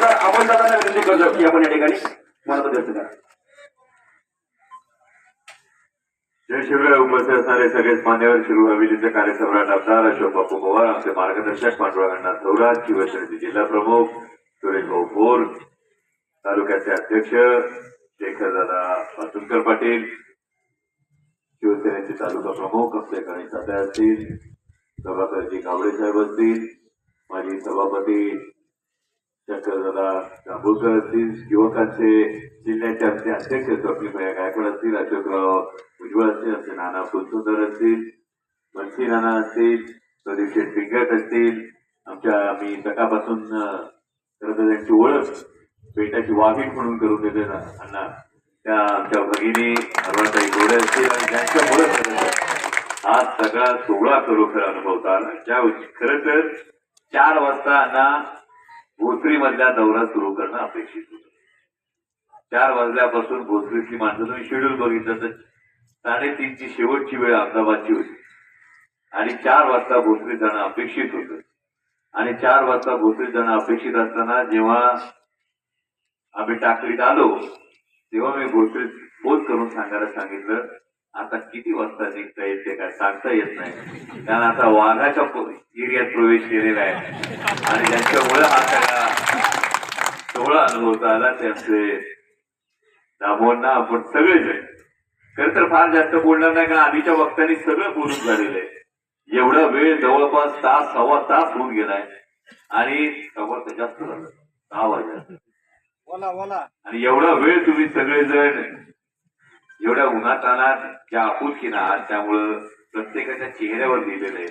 खासदार आपण दादांना विनंती करतो की आपण या ठिकाणी मनात व्यक्त करा. जय शिवराय उपस्थित असणारे सगळेच मान्यवर शिरू हवेलीचे कार्यसम्राट आमदार अशोक बापू पवार आमचे मार्गदर्शक पांडुरंग अण्णा थोरात शिवसेनेचे जिल्हा प्रमुख सुरेश भाऊ भोर तालुक्याचे अध्यक्ष शेखर दादा पातुरकर पाटील शिवसेनेचे तालुका प्रमुख आपले गणेश दादा असतील सभापती कावडे साहेब असतील माजी सभापती शंकरदादा दाभोळकर असतील युवकांचे जिल्ह्याचे आमचे अध्यक्ष स्वप्नीमय गायकवाड असतील अशोकराव उज्ज्वल असतील आमचे नाना फुलसुंदर असतील मनसी नाना असतील प्रदीप शेठ पिंगट असतील आमच्या आम्ही सकाळपासून खरं तर त्यांची ओळख पेटाची वाघीण म्हणून करून देते ना अण्णा. त्या आमच्या भगिनी हरवाताई गोडे असतील आणि त्यांच्यामुळे हा सगळा सोहळा खरोखर अनुभवता आला. ज्या खरं तर चार वाजता अण्णा भोसरी मधला दौरा सुरू करणं अपेक्षित होतं. चार वाजल्यापासून भोसरीतली माणसं तुम्ही शेड्यूल बघितलं तर साडेतीनची शेवटची वेळ अहमदाबादची होती. आणि चार वाजता भोसरीत जाणं अपेक्षित होतं. आणि चार वाजता भोसरीत जाणं अपेक्षित असताना जेव्हा आम्ही टाकळीत आलो तेव्हा मी भोसरीत फोन करून सांगायला सांगितलं आता किती वाजता निघता येईल ते काय सांगता येत नाही. कारण आता वाघाच्या एरियात प्रवेश केलेला आहे. आणि त्यांच्यामुळे हा सगळा सोहळा अनुभवता आला त्यांचे दामोंना आपण सगळेजण. खरं तर फार जास्त बोलणार नाही कारण आधीच्या वक्त्यांनी सगळं बोलून झालेलं आहे. एवढा वेळ जवळपास तास सव्वा तास होऊन गेलाय. आणि सव्वा तास जास्त झालं. सहा वाजता आणि एवढा वेळ तुम्ही सगळेजण एवढ्या उन्हात आणत ज्या आपुलकीनं आहात त्यामुळं प्रत्येकाच्या चेहऱ्यावर लिहिलेलं आहे.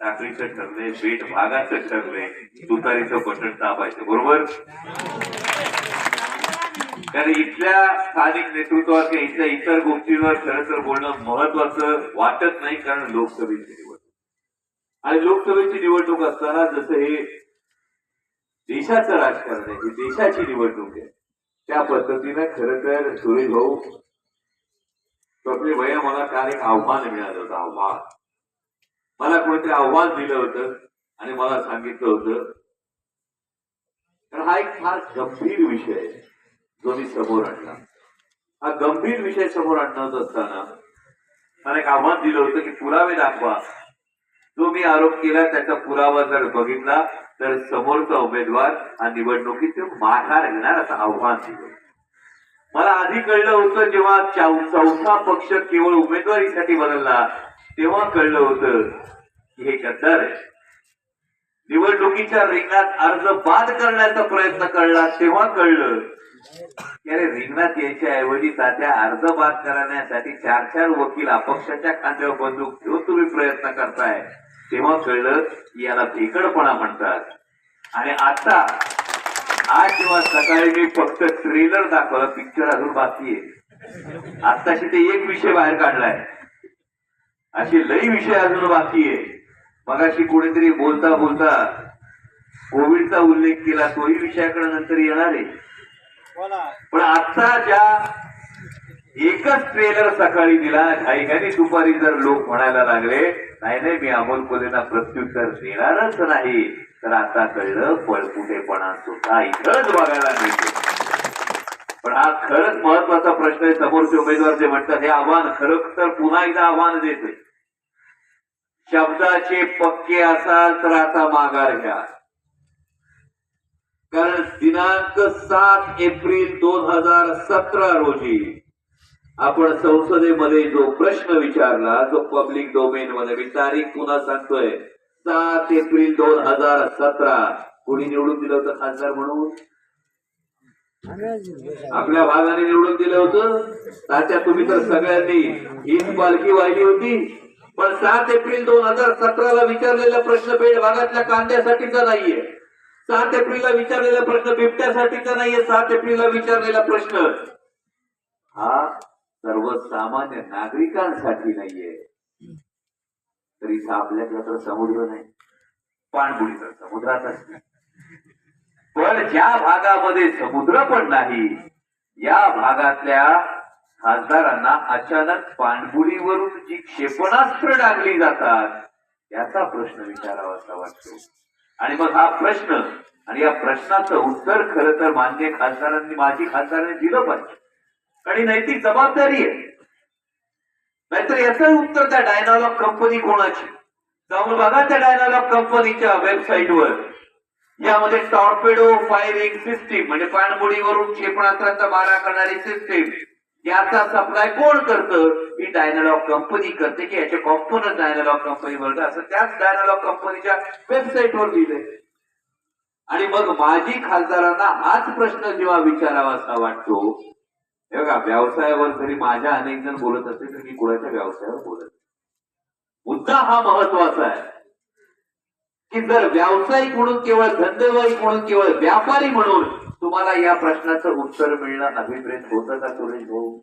टाकळीचं ठरले बेट भागाचं ठरले तुतारीचं बटन दाबायचं बरोबर? कारण इथल्या स्थानिक नेतृत्वावर किंवा इथल्या इतर गोष्टींवर खरं तर बोलणं महत्वाचं वाटत नाही कारण लोकसभेची निवडणूक. आणि लोकसभेची निवडणूक असताना जसं हे देशाचं राजकारण आहे ही देशाची निवडणूक आहे. त्या पद्धतीने खर तर सुरेश भाऊ स्वप्ने भैया मला काल एक आव्हान मिळालं होतं आव्हान. मला कोणीतरी आव्हान दिलं होतं आणि मला सांगितलं होतं. तर हा एक फार गंभीर विषय जो मी समोर आणला. हा गंभीर विषय समोर आणत असताना मला एक आव्हान दिलं होतं की पुरावे दाखवा. जो मी आरोप केला त्याचा पुरावा जर बघितला तर समोरचा उमेदवार हा निवडणुकीत माघार घेणार असं आव्हान दिलं. मला आधी कळलं होतं जेव्हा चौथा पक्ष केवळ उमेदवारीसाठी बदलला तेव्हा कळलं होतं की हे गद्दार आहे निवडणुकीच्या रिंगणात अर्ज बाद करण्याचा प्रयत्न कळला तेव्हा कळलं अरे रिंगणात यायच्या ऐवजी तात्या अर्ज बाद करण्यासाठी चार चार वकील अपक्षाच्या खांद्यावर बंदूक घेऊन तुम्ही प्रयत्न करताय. तेव्हा कळलं की याला भेकडपणा म्हणतात. आणि आता आज जेव्हा सकाळी मी फक्त ट्रेलर दाखवला पिक्चर अजून बाकी आहे. आत्ताशी ते एक विषय बाहेर काढलाय. असे लई विषय अजून बाकी आहे. मगाशी कोणीतरी बोलता बोलता कोविडचा उल्लेख केला तोही विषयाकडे नंतर येणार आहे. पण आता ज्या एकच ट्रेलर सकाळी दिला घाईघाई दुपारी जर लोक म्हणायला लागले नाही नाही मी अमोल कोलेना प्रत्युत्तर देणारच नाही. तर आता कळलं पळपुटेपणा सुद्धा इथंच बघायला मिळते. पण हा खरंच महत्त्वाचा प्रश्न आहे समोरचे उमेदवार जे म्हणतात हे आव्हान खरं तर पुन्हा एकदा आव्हान देते शब्दाचे पक्के असाल तर आता माघार घ्या. कारण दिनांक सात एप्रिल दोन हजार सतरा रोजी आपण संसदेमध्ये जो प्रश्न विचारला जो पब्लिक डोमेन मध्ये मी तारीख पुन्हा सांगतोय. सात एप्रिल दोन हजार सतरा. कोणी निवडून दिलं होतं खासदार म्हणून? आपल्या भागाने निवडून दिलं होतं. तात्या तुम्ही तर सगळ्यांनी हीच पालखी वाहिली होती. पण सात एप्रिल दोन हजार सतराला विचारलेला प्रश्न पेठ भागातल्या कांद्यासाठीचा नाहीये. सात एप्रिलला विचारलेला प्रश्न बिबट्यासाठीचा नाहीये सात एप्रिलला विचारलेला प्रश्न. हा सर्वसामान्य नागरिकांसाठी नाहीये. तरी आपल्याकडे तर समुद्र नाही. पाणबुडी तर समुद्रातच नाही पण ज्या भागामध्ये समुद्र पण नाही या भागातल्या खासदारांना अचानक पाणबुडीवरून जी क्षेपणास्त्र डागली जातात याचा प्रश्न विचारावा असा वाटतो. आणि मग हा प्रश्न आणि या प्रश्नाचं उत्तर खरं तर मान्य खासदारांनी माझी खासदारांनी दिलं पाहिजे. आणि नैतिक जबाबदारी आहे. नाहीतर याचं उत्तर त्या डायनॉलॉग कंपनी कोणाची? जाऊन बघा त्या डायनॉलॉग कंपनीच्या वेबसाईटवर. यामध्ये टॉर्पेडो फायरिंग सिस्टीम म्हणजे पाणबुडीवरून क्षेपणास्त्रांचा मारा करणारी सिस्टीम याचा सप्लाय कोण करतं? ही डायनालॉग कंपनी करते की याचे कॉम्पोनर डायनालॉग कंपनी बरोबर असं त्याच डायनालॉग कंपनीच्या वेबसाईटवर लिहिलंय. आणि मग माजी खासदारांना हाच प्रश्न जेव्हा विचारावा असा वाटतो हे बघा व्यवसायावर जरी माझ्या अनेक जण बोलत असेल तर मी कुणाच्या व्यवसायावर बोलत मुद्दा हा महत्त्वाचा आहे. की जर व्यावसायिक म्हणून केवळ धंदेवाईक म्हणून केवळ व्यापारी म्हणून तुम्हाला या प्रश्नाचं उत्तर मिळणं अभिप्रेत होतं का सुरेश भाऊ?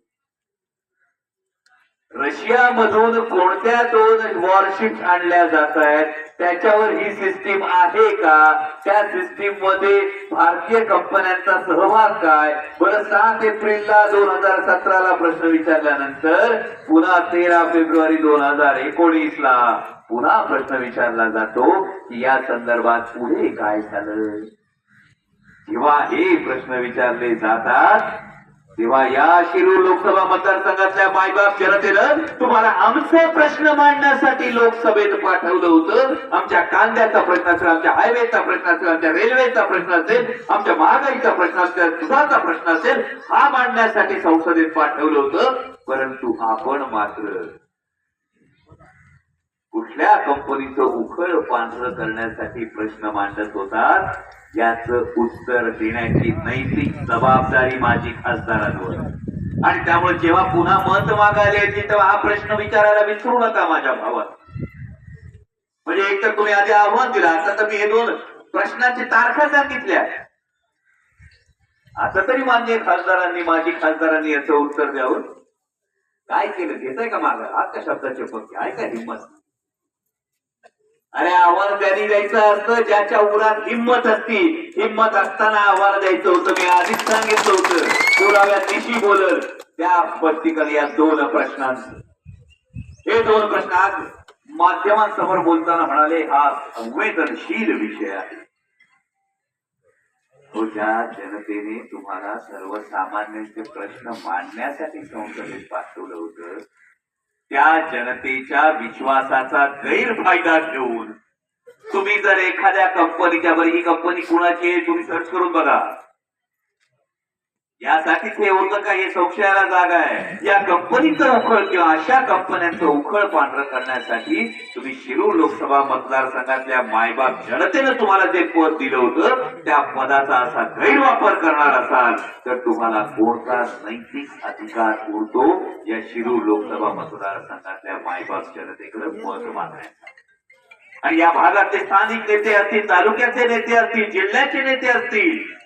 रशियामधून कोणत्या दोन वॉरशिप्स आणल्या जात आहेत? त्याच्यावर ही सिस्टीम आहे का? त्या सिस्टीममध्ये भारतीय कंपन्यांचा सहभाग काय? बरं सात एप्रिलला दोन हजार सतराला प्रश्न विचारल्यानंतर पुन्हा तेरा फेब्रुवारी दोन हजार एकोणीस ला पुन्हा प्रश्न विचारला जातो. की या संदर्भात पुढे काय झालं? जेव्हा हे प्रश्न विचारले जातात तेव्हा या शिरूर लोकसभा मतदारसंघातल्या मायबाप जनतेनं तुम्हाला आमचे प्रश्न मांडण्यासाठी लोकसभेत पाठवलं होतं. आमच्या कांद्याचा प्रश्न असेल आमच्या हायवेचा प्रश्न असेल आमच्या रेल्वेचा प्रश्न असेल आमच्या महागाईचा प्रश्न असेल दुधाचा प्रश्न असेल हा मांडण्यासाठी संसदेत पाठवलं होतं. परंतु आपण मात्र कुठल्या कंपनीचं उखळ पांढरं करण्यासाठी प्रश्न मांडत होतात याच उत्तर देण्याची नैतिक जबाबदारी माझी खासदारांवर. आणि त्यामुळे जेव्हा पुन्हा मत मागायला येते तेव्हा हा प्रश्न विचारायला विसरू नका माझ्या भावात. म्हणजे एक तर तुम्ही आधी आव्हान दिलं आता तर मी हे दोन प्रश्नाची तारखा सांगितल्या. आता तरी मान्य खासदारांनी माझी खासदारांनी याचं उत्तर द्यावं. काय केलं? घेताय का मागा? आता शब्दाचे पक्ष आहे का हिंमत? अरे आव्हान त्यांनी द्यायचं असतं? ज्याच्या उरात हिंमत असती हिंमत असताना आव्हान द्यायचं होतं. मी आधीच सांगितलं होतं. पुराव्यात दिशी बोलल. त्या स्पष्टीकरण या दोन प्रश्नांच. हे दोन प्रश्न आज माध्यमांसमोर बोलताना म्हणाले हा संवेदनशील विषय आहे. तो ज्या जनतेने तुम्हाला सर्वसामान्यांचे प्रश्न मांडण्यासाठी संसदेत पाठवलं होतं त्या जनतेच्या विश्वासाचा गैरफायदा घेऊन तुम्ही जर एखाद्या कंपनीच्या बरं ही कंपनी कुणाची आहे तुम्ही सर्च करून बघा. यासाठीच हे होतं का? हे संशयाला जागा आहे. या कंपनीचं उखळ किंवा अशा कंपन्यांचं उखळ पांढरं करण्यासाठी तुम्ही शिरूर लोकसभा मतदारसंघातल्या मायबाप जनतेनं तुम्हाला जे पद दिलं होतं त्या पदाचा असा गैरवापर करणार असाल तर तुम्हाला कोणता नैतिक अधिकार उरतो या शिरूर लोकसभा मतदारसंघातल्या मायबाप जनतेकडे मत मागण्याचा. आणि या भागातले स्थानिक नेते असतील तालुक्याचे नेते असतील जिल्ह्याचे नेते असतील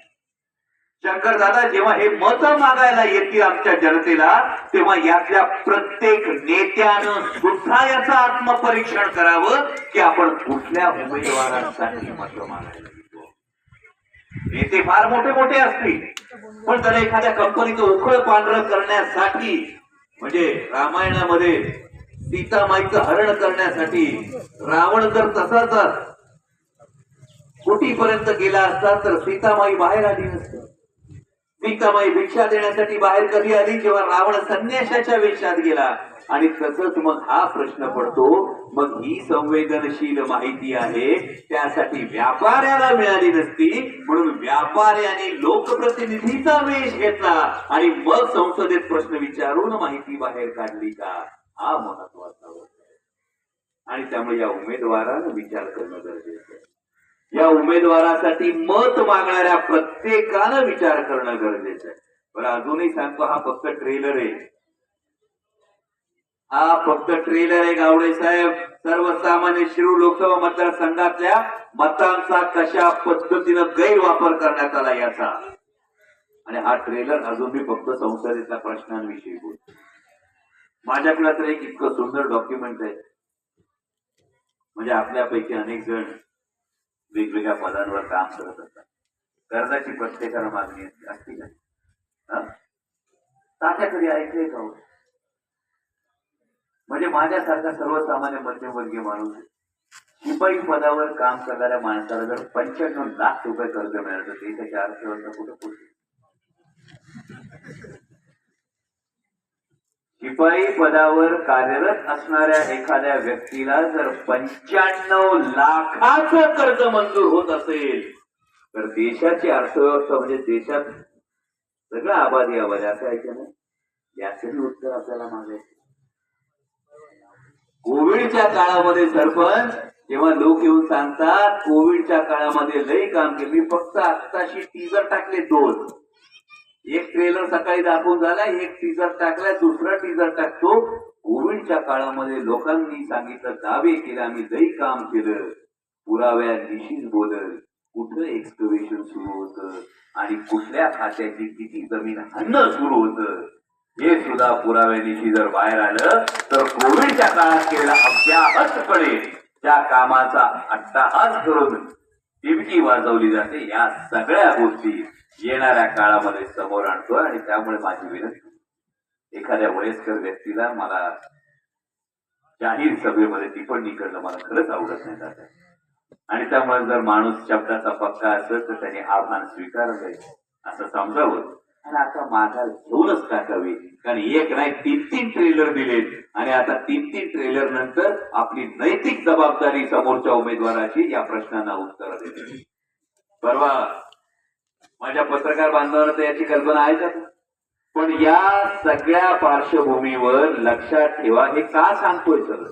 शंकर दादा जेव्हा हे मत मागायला येतील आमच्या जनतेला तेव्हा यातल्या प्रत्येक नेत्यानं सुद्धा याचं आत्मपरीक्षण करावं की आपण कुठल्या उमेदवारांसाठी मत मागायला नेते फार मोठे मोठे असतील पण त्याला एखाद्या कंपनीचं उखळ पांढरं करण्यासाठी म्हणजे रामायणामध्ये सीतामाईचं हरण करण्यासाठी रावण जर तसाच कुटीपर्यंत गेला असता तर सीतामाई बाहेर आली नसते. सीतामाई भिक्षा देण्यासाठी बाहेर कधी आली? जेव्हा रावण संन्याशाच्या वेशात गेला. आणि तसंच मग हा प्रश्न पडतो. मग ही संवेदनशील माहिती आहे. त्यासाठी व्यापाऱ्याला मिळाली नसती. म्हणून व्यापाऱ्याने लोकप्रतिनिधीचा वेश घेतला. आणि मग संसदेत प्रश्न विचारून माहिती बाहेर काढली का? हा महत्त्वाचा होता आणि त्यामुळे या उमेदवारानं विचार करणं गरजेचं आहे. या उमेदवारासाठी मत मागणाऱ्या प्रत्येकानं विचार करणं गरजेचं आहे. पण अजूनही सांगतो हा फक्त ट्रेलर आहे. हा फक्त ट्रेलर आहे गावडे साहेब. सर्वसामान्य शिरूर लोकसभा मतदारसंघातल्या मतांचा कशा पद्धतीनं गैरवापर करण्यात आला याचा. आणि हा ट्रेलर अजून मी फक्त संसदेच्या प्रश्नांविषयी बोलतो. माझ्याकडे तर एक इतकं सुंदर डॉक्युमेंट आहे. म्हणजे आपल्यापैकी अनेक जण वेगवेगळ्या पदांवर काम करत असतात. कर्जाची प्रत्येकाला मागणी असते का? तात्या कधी ऐकले का हो? म्हणजे माझ्यासारखा सर्वसामान्य मध्यमवर्गीय माणूस शिपाई पदावर काम करणाऱ्या माणसाला जर पंच्याण्णव लाख रुपये कर्ज मिळालं तर त्याच्या अर्थव्यवस्था कुठं पोहोचेल शिपाई पदावर कार्यरत असणाऱ्या एखाद्या व्यक्तीला जर पंच्याण्णव लाखाचं कर्ज मंजूर होत असेल तर देशाची अर्थव्यवस्था म्हणजे देशात सगळं आबादी आबादी असं आहे का याचे याचंही उत्तर आपल्याला मागायचं कोविडच्या काळामध्ये सरपंच जेव्हा लोक येऊन सांगतात कोविडच्या काळामध्ये लई काम केले. मी फक्त आत्ताशी टीजर टाकले दोन. एक ट्रेलर सकाळी दाखवून झाला एक टीजर टाकलाय दुसरा टीजर टाकतो. कोविडच्या काळामध्ये लोकांनी सांगितलं दावे केले आम्ही लई काम केलं. पुराव्या दिशीच बोलत कुठं एक्सकवेशन सुरू होतं आणि कुठल्या खात्याची किती जमीन हन्न सुरू होतं हे सुद्धा पुराव्यानिशी जर बाहेर आलं तर कोविडच्या काळात केलेला अभ्यासपणे त्या कामाचा अट्टाहास करून टिमकी वाजवली जाते. या सगळ्या गोष्टी येणाऱ्या काळामध्ये समोर आणतो आणि त्यामुळे माझी विनंती एखाद्या वयस्कर व्यक्तीला मला जाहीर सभेमध्ये टिप्पणी करणं मला खरंच आवडत नाही जात आणि त्यामुळे जर माणूस शब्दाचा पक्का असेल तर त्याने आव्हान स्वीकारलंय असं समजावं. आणि आता माझा घेऊनच टाकावी कारण एक नाही तीन तीन ट्रेलर दिलेत आणि आता तीन तीन ट्रेलर नंतर आपली नैतिक जबाबदारी समोरच्या उमेदवाराची या प्रश्नांना उत्तर देते. परवा माझ्या पत्रकार बांधवांना तर याची कल्पना आहे का पण या सगळ्या पार्श्वभूमीवर लक्षात ठेवा हे का सांगतोय सर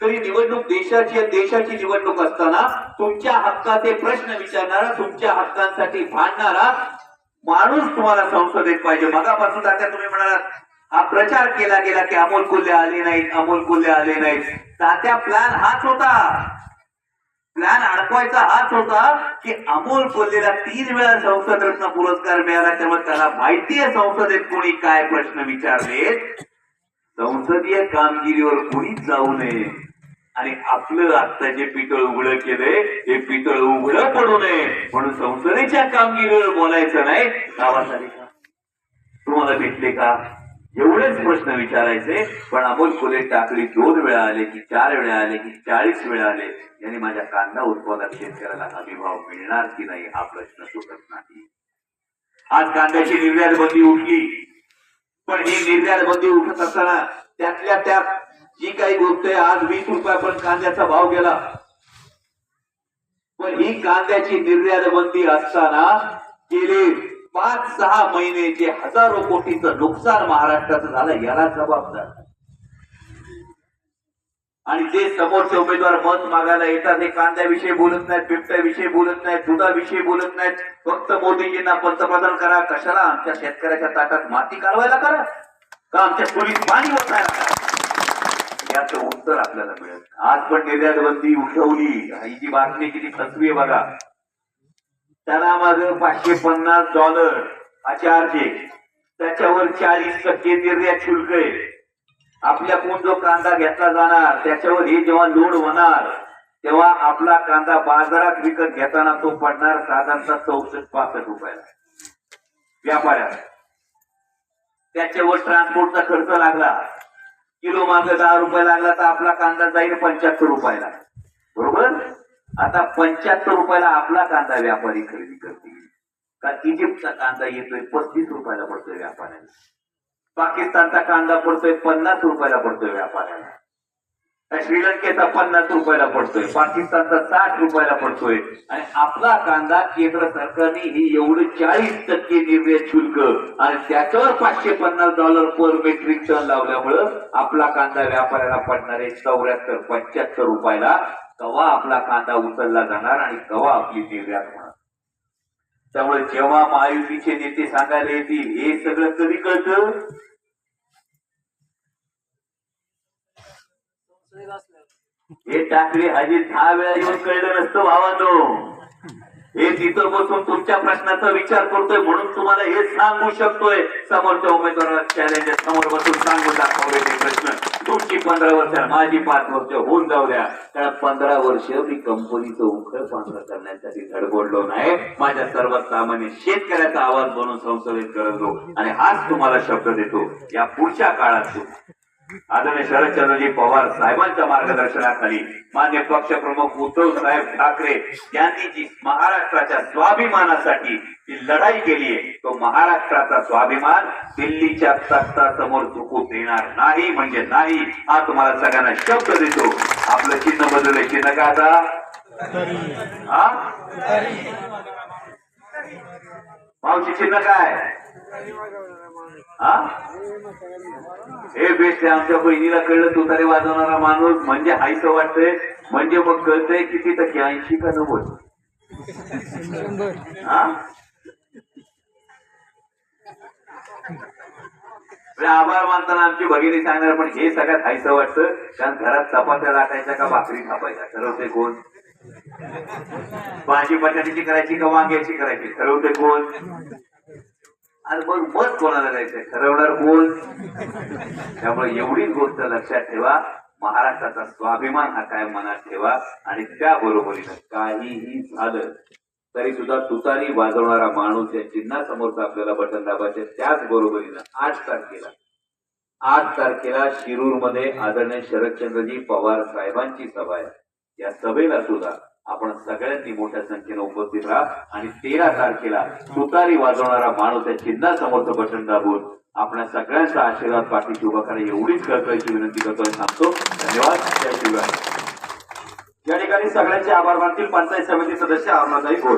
तरी निवडणूक देशाची देशाची निवडणूक असताना तुमच्या हक्काचे प्रश्न विचारणारा तुमच्या हक्कांसाठी भांडणारा माणूस तुम्हाला संसदेत पाहिजे. मगापासून आता तुम्ही म्हणालात हा प्रचार केला गेला की अमोल कुल्ले आले नाहीत अमोल कुल्ले आले नाहीत. तात्या प्लॅन हाच होता. प्लॅन अडकवायचा हाच होता की अमोल कोल्हेला तीन वेळा संसद रत्न पुरस्कार मिळाला. त्यामुळे त्याला माहितीये संसदेत कोणी काय प्रश्न विचारले संसदीय कामगिरीवर कोणीच जाऊ नये. आणि आपलं आता जे पितळ उघडं केलंय हे पितळ उघडं पडू नये. म्हणून संसदेच्या कामगिरीवर बोलायचं नाही. गावात आले का? तुम्हाला भेटले का? एवढेच प्रश्न विचारायचे. पण अमोल फुले टाकळी दोन वेळा आले की चार वेळा आले की चाळीस वेळा आले. यांनी माझ्या कांदा उत्पादक शेतकऱ्याला अभिभाव मिळणार की नाही हा प्रश्न सुटत नाही. आज कांद्याची निर्यात बंदी उठली. पण ही निर्यात बंदी उठत असताना त्यातल्या त्यात जी काही गोष्ट आहे आज वीस रुपयापर्यंत कांद्याचा भाव गेला. पण ही कांद्याची निर्यात बंदी असताना गेले पाच सहा महिने जे हजारो कोटीचं नुकसान महाराष्ट्राचं झालं याला जबाबदार. आणि जे समोरचे उमेदवार मत मागायला येतात ते कांद्याविषयी बोलत नाहीत बिबट्याविषयी बोलत नाहीत दुधाविषयी बोलत नाहीत. फक्त मोदीजींना पंतप्रधान करा कशाला? आमच्या शेतकऱ्याच्या ताटात माती काढवायला करा. का आमच्या पोलीस पाणी होत करा? याचं उत्तर आपल्याला मिळत आज पण निर्यात बंदी उठवली. ही जी बातमी किती फसवी बघा. त्याला माझं पाचशे पन्नास डॉलर हा चार्ज आहे त्याच्यावर चाळीस टक्के निर्यात शुल्क आहे. आपल्याकडून जो कांदा घेतला जाणार त्याच्यावर हे जेव्हा लोड होणार तेव्हा आपला कांदा बाजारात विकत घेताना तो पडणार साधारणतः चौसष्ट पासष्ट रुपयाला. व्यापाऱ्याला. त्याच्यावर ट्रान्सपोर्टचा खर्च लागला. किलो मागे दहा रुपये लागला तर आपला कांदा जाईल पंच्याहत्तर रुपयाला. बरोबर? आता पंच्याहत्तर रुपयाला आपला कांदा व्यापारी खरेदी करतील. का इजिप्तचा कांदा येतोय पस्तीस रुपयाला पडतोय व्यापाऱ्याला. पाकिस्तानचा कांदा पडतोय पन्नास रुपयाला पडतोय व्यापाऱ्याला. श्रीलंकेचा पन्नास रुपयाला पडतोय पाकिस्तानचा साठ रुपयाला पडतोय. आणि आपला कांदा केंद्र सरकारने ही एवढं चाळीस टक्के निर्यात शुल्क आणि त्याच्यावर पाचशे पन्नास डॉलर पर मेट्रिक टन लावल्यामुळं आपला कांदा व्यापाऱ्याला आहे चौऱ्याहत्तर पंच्याहत्तर रुपयाला. कवा आपला कांदा उचलला जाणार आणि कवा आपली निर्यात होणार. त्यामुळे जेव्हा महायुतीचे नेते सांगायला येतील हे सगळं कधी कळतं? हे टाकले हजी दहा वेळा येऊन कळलं नसतं भावानो. हे तिथं बसून तुमच्या प्रश्नाचा विचार करतोय म्हणून तुम्हाला हे सांगू शकतोय. समोरच्या उमेदवाराला चॅलेंज समोर बसून सांगून दाखवले ते प्रश्न. तुमची पंधरा वर्ष माझी पाच वर्ष होऊन जाऊ द्या. कारण पंधरा वर्ष मी कंपनीचं उखळ पांढरं करण्यासाठी धडबडलो नाही. माझ्या सर्वसामान्य शेतकऱ्याचा आवाज बनून संसदेत करतो. आणि हाच तुम्हाला शब्द देतो. या पुढच्या काळात आदरणीय शरदचंद्रजी पवार साहेबांच्या मार्गदर्शनाखाली मान्य पक्षप्रमुख उद्धव साहेब ठाकरे यांनी जी महाराष्ट्राच्या स्वाभिमानासाठी जी लढाई केली आहे तो महाराष्ट्राचा स्वाभिमान दिल्लीच्या तख्तासमोर चुकू देणार नाही म्हणजे नाही हा तुम्हाला सगळ्यांना शब्द देतो. आपलं चिन्ह बदलले चिन्ह का आता? हा? मावशी चिन्ह काय? हा? हे बेस्ट आहे आमच्या बहिणीला कळलं तुतारे वाजवणारा माणूस. म्हणजे हायस वाटतंय म्हणजे मग कळतंय किती टक्के ऐंशी का नव्वद? हा? म्हणजे आभार मानताना आमची भगिनी सांगणार पण हे सगळ्यात हायचं वाटतं कारण घरात चपात्या लाटायच्या का भाकरी थापायच्या? ठरवते कोण? भाजी बटाट्याची करायची का वांग्याची करायची? ठरवते कोण? आणि मग मत कोणाला द्यायचं ठरवणार कोण त्यामुळे एवढीच गोष्ट लक्षात ठेवा. महाराष्ट्राचा स्वाभिमान हा काय मनात ठेवा. आणि त्या बरोबरीनं काहीही झालं तरी सुद्धा तुतारी वाजवणारा माणूस या चिन्हासमोरचं आपल्याला बटन दाबायचे त्याच बरोबरीनं आठ तारखेला आठ तारखेला शिरूरमध्ये आदरणीय शरदचंद्रजी पवार साहेबांची सभा आहे. या सभेला सुद्धा आपण सगळ्यांनी मोठ्या संख्येनं उपस्थित राहा. आणि तेरा तारखेला सुतारी वाजवणारा माणूस या चिन्हासमोरचं बटन दाबून आपल्या सगळ्यांचा आशीर्वाद पाठीशी उभा करा. एवढीच कळकळीची विनंती करतो सांगतो. धन्यवाद. जय शिवराय या ठिकाणी सगळ्यांचे आभार मानतील. पंचायत समिती सदस्य अरुणाताई गोड